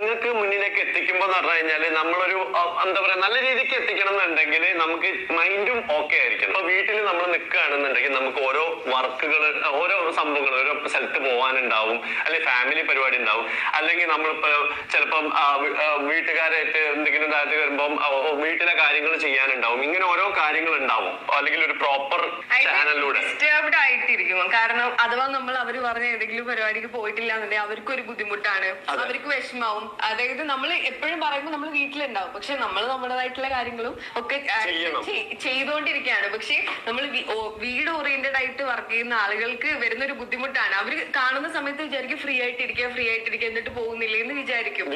നിങ്ങൾക്ക് മുന്നിലേക്ക് എത്തിക്കുമ്പോൾ എന്ന് പറഞ്ഞു കഴിഞ്ഞാൽ നമ്മളൊരു എന്താ പറയാ നല്ല രീതിക്ക് എത്തിക്കണം എന്നുണ്ടെങ്കിൽ നമുക്ക് മൈൻഡും ഓക്കെ ആയിരിക്കണം. ഇപ്പൊ വീട്ടിൽ നമ്മൾ നിൽക്കുകയാണെന്നുണ്ടെങ്കിൽ നമുക്ക് ഓരോ വർക്കുകൾ ഓരോ സംഭവങ്ങൾ ഓരോ സ്ഥലത്ത് പോകാനുണ്ടാവും അല്ലെങ്കിൽ ഫാമിലി പരിപാടി ഉണ്ടാവും. അല്ലെങ്കിൽ നമ്മളിപ്പോ ചിലപ്പം വീട്ടുകാരായിട്ട് എന്തെങ്കിലും ഇതായിട്ട് വരുമ്പം ഓ, വീട്ടിലെ കാര്യങ്ങൾ ചെയ്യാനുണ്ടാവും. ഇങ്ങനെ ഓരോ കാര്യങ്ങൾ ഉണ്ടാവും. അല്ലെങ്കിൽ ഒരു പ്രോപ്പർ ചാനലിലൂടെ ഡിസ്റ്റർബ്ഡ് ആയിട്ടിരിക്കും. കാരണം അഥവാ നമ്മൾ അവർ പറഞ്ഞ ഏതെങ്കിലും പരിപാടിക്ക് പോയിട്ടില്ല എന്നുണ്ടെങ്കിൽ അവർക്ക് ഒരു ബുദ്ധിമുട്ടാണ് അവർക്ക് വിഷമാവും. അതായത് നമ്മൾ എപ്പോഴും പറയുമ്പോൾ നമ്മൾ വീട്ടിലുണ്ടാവും. പക്ഷെ നമ്മൾ നമ്മുടേതായിട്ടുള്ള കാര്യങ്ങളും ഒക്കെ. ചെയ്തുകൊണ്ടിരിക്കുകയാണ് പക്ഷെ നമ്മൾ വീട് ഓറിയന്റഡ് ആയിട്ട് വർക്ക് ചെയ്യുന്ന ആളുകൾക്ക് വരുന്ന ഒരു ബുദ്ധിമുട്ടാണ്. അവർ കാണുന്ന സമയത്ത് വിചാരിക്കും ഫ്രീ ആയിട്ടിരിക്കുക ഫ്രീ ആയിട്ടിരിക്കുക എന്നിട്ട് പോകുന്നില്ല എന്ന് വിചാരിക്കും.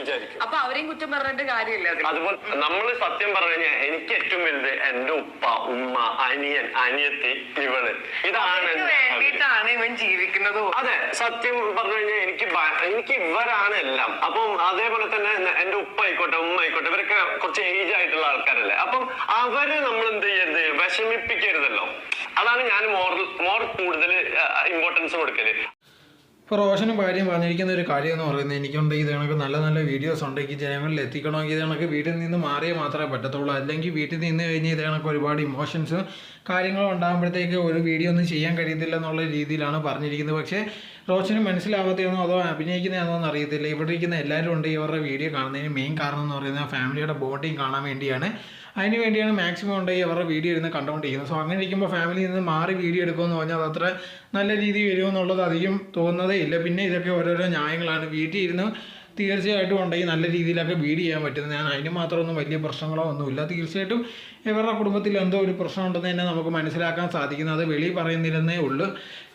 അപ്പൊ അവരെയും കുറ്റം പറഞ്ഞിട്ട് കാര്യമില്ല അതുപോലെ നമ്മൾ സത്യം പറഞ്ഞു കഴിഞ്ഞാൽ എനിക്ക് ഏറ്റവും വലുത് എന്റെ ഉപ്പ ഉമ്മ അനിയൻ അനിയത്തി ഇവൾ. ഇതാണ് വേണ്ടിട്ടാണ് വേണ്ടിയിട്ടാണ് ഇവൻ ജീവിക്കുന്നത് അതെ സത്യം പറഞ്ഞു കഴിഞ്ഞാൽ എനിക്ക് എനിക്ക് ഇവരാണ് എല്ലാം. അപ്പം അതേപോലെ തന്നെ എന്റെ ഉപ്പ ആയിക്കോട്ടെ ഉമ്മ ആയിക്കോട്ടെ ഇവരൊക്കെ കുറച്ച് ഏജ് ആയിട്ടുള്ള ആൾക്കാരല്ലേ. അപ്പം അവരെ നമ്മൾ എന്ത് ചെയ്യരുത്? വിഷമിപ്പിക്കരുതല്ലോ. അതാണ് ഞാൻ മോർ മോർ കൂടുതൽ ഇമ്പോർട്ടൻസ് കൊടുക്കൽ. ഇപ്പോൾ റോഷനും ഭാര്യയും പറഞ്ഞിരിക്കുന്ന ഒരു കാര്യം എന്ന് പറയുന്നത് എനിക്കുണ്ട് ഇത് കണക്ക് നല്ല നല്ല വീഡിയോസ് ഉണ്ടെങ്കിൽ ജനങ്ങളിൽ എത്തിക്കണമെങ്കിൽ ഇത് കണക്ക് വീട്ടിൽ നിന്ന് മാറിയേ മാത്രമേ പറ്റത്തുള്ളൂ. അല്ലെങ്കിൽ വീട്ടിൽ നിന്ന് കഴിഞ്ഞ് ഇത് കണക്ക് ഒരുപാട് ഇമോഷൻസും കാര്യങ്ങളും ഉണ്ടാകുമ്പോഴത്തേക്ക് ഒരു വീഡിയോ ഒന്നും ചെയ്യാൻ കഴിയത്തില്ല എന്നുള്ള രീതിയിലാണ് പറഞ്ഞിരിക്കുന്നത്. പക്ഷേ റോഷന് മനസ്സിലാവാത്തതാണോ അതോ അഭിനയിക്കുന്നതാണോ എന്ന് അറിയത്തില്ല. ഇവിടെ ഇരിക്കുന്ന എല്ലാവരും ഉണ്ട് ഇവരുടെ വീഡിയോ കാണുന്നതിന് മെയിൻ കാരണം എന്ന് പറയുന്നത് ഫാമിലിയുടെ ബോണ്ടിങ് കാണാൻ വേണ്ടിയാണ്. അതിന് വേണ്ടിയാണ് മാക്സിമം ഉണ്ടായി അവരുടെ വീഡിയോ ഇരുന്ന് കണ്ടുകൊണ്ടിരിക്കുന്നത് സോ അങ്ങനെ ഇരിക്കുമ്പോൾ ഫാമിലിയിൽ നിന്ന് മാറി വീഡിയോ എടുക്കുമെന്ന് പറഞ്ഞാൽ അത് അത്ര നല്ല രീതിയിൽ വരുമെന്നുള്ളത് അധികം തോന്നുന്നതേ ഇല്ല. പിന്നെ ഇതൊക്കെ ഓരോരോ ന്യായങ്ങളാണ്. വീട്ടിൽ ഇരുന്ന് തീർച്ചയായിട്ടും ഉണ്ടെങ്കിൽ നല്ല രീതിയിലൊക്കെ ബീഡ് ചെയ്യാൻ പറ്റുന്നത് ഞാൻ അതിന് മാത്രമൊന്നും വലിയ പ്രശ്നങ്ങളോ ഒന്നുമില്ല. തീർച്ചയായിട്ടും ഇവരുടെ കുടുംബത്തിൽ എന്തോ ഒരു പ്രശ്നമുണ്ടെന്ന് തന്നെ നമുക്ക് മനസ്സിലാക്കാൻ സാധിക്കുന്നത് അത് വെളി പറയുന്നില്ലെന്നേ ഉള്ളൂ.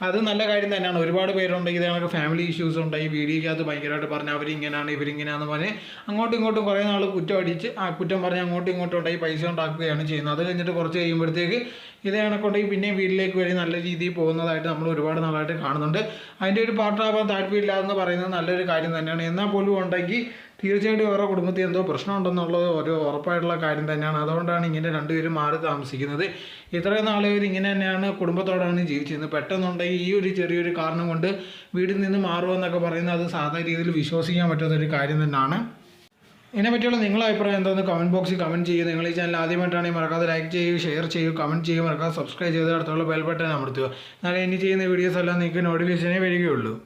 അത് നല്ല കാര്യം തന്നെയാണ്. ഒരുപാട് പേരുണ്ടെങ്കിൽ ഇതേ ഫാമിലി ഇഷ്യൂസ് ഉണ്ടായി വീഡിയോയ്ക്കകത്ത് ഭയങ്കരമായിട്ട് പറഞ്ഞ് അവരിങ്ങനെയാണ് ഇവരിങ്ങനെയാണെന്ന് പറഞ്ഞ് അങ്ങോട്ടും ഇങ്ങോട്ടും കുറേ നാൾ കുറ്റം അടിച്ച് ആ കുറ്റം പറഞ്ഞ് അങ്ങോട്ടും ഇങ്ങോട്ടും ഉണ്ടായി പൈസ ഉണ്ടാക്കുകയാണ് ചെയ്യുന്നത്. അത് കഴിഞ്ഞിട്ട് കുറച്ച് കഴിയുമ്പോഴത്തേക്ക് ഇതേ കണക്കുണ്ടെങ്കിൽ പിന്നെയും വീട്ടിലേക്ക് വഴി നല്ല രീതിയിൽ പോകുന്നതായിട്ട് നമ്മൾ ഒരുപാട് നാളായിട്ട് കാണുന്നുണ്ട്. അതിന്റെ ഒരു പാർട്ടാവാൻ താല്പര്യമില്ല എന്ന് പറയുന്നത് നല്ലൊരു കാര്യം തന്നെയാണ്. എന്നാൽ ഉണ്ടെങ്കിൽ തീർച്ചയായിട്ടും അവരുടെ കുടുംബത്തിൽ എന്തോ പ്രശ്നമുണ്ടെന്നുള്ളത് ഒരു ഉറപ്പായിട്ടുള്ള കാര്യം തന്നെയാണ്. അതുകൊണ്ടാണ് ഇങ്ങനെ രണ്ടുപേരും മാറി താമസിക്കുന്നത്. ഇത്രയും നാളുകൾ ഇങ്ങനെ തന്നെയാണ് കുടുംബത്തോടാണ് ജീവിച്ചിരുന്നത്. പെട്ടെന്നുണ്ടെങ്കിൽ ഈ ഒരു ചെറിയൊരു കാരണം കൊണ്ട് വീട്ടിൽ നിന്ന് മാറുമെന്നൊക്കെ പറയുന്നത് അത് സാധാരണ രീതിയിൽ വിശ്വസിക്കാൻ പറ്റുന്ന ഒരു കാര്യം തന്നെയാണ്. ഇതിനെ പറ്റിയുള്ള നിങ്ങളുടെ അഭിപ്രായം എന്താണെന്ന് കമന്റ് ബോക്സിൽ കമന്റ് ചെയ്യുക. നിങ്ങൾ ഈ ചാനൽ ആദ്യമായിട്ടാണെങ്കിൽ മറക്കാതെ ലൈക്ക് ചെയ്യുക ഷെയർ ചെയ്യുക കമന്റ് ചെയ്യുക. മറക്കാതെ സബ്സ്ക്രൈബ് ചെയ്ത് അടുത്തുള്ള ബെൽ ബട്ടൺ അമർത്തുക. എന്നാലേ ഇനി ചെയ്യുന്ന വീഡിയോസ് എല്ലാം നിങ്ങൾക്ക് നോട്ടിഫിക്കേഷനേ വരികയുള്ളൂ.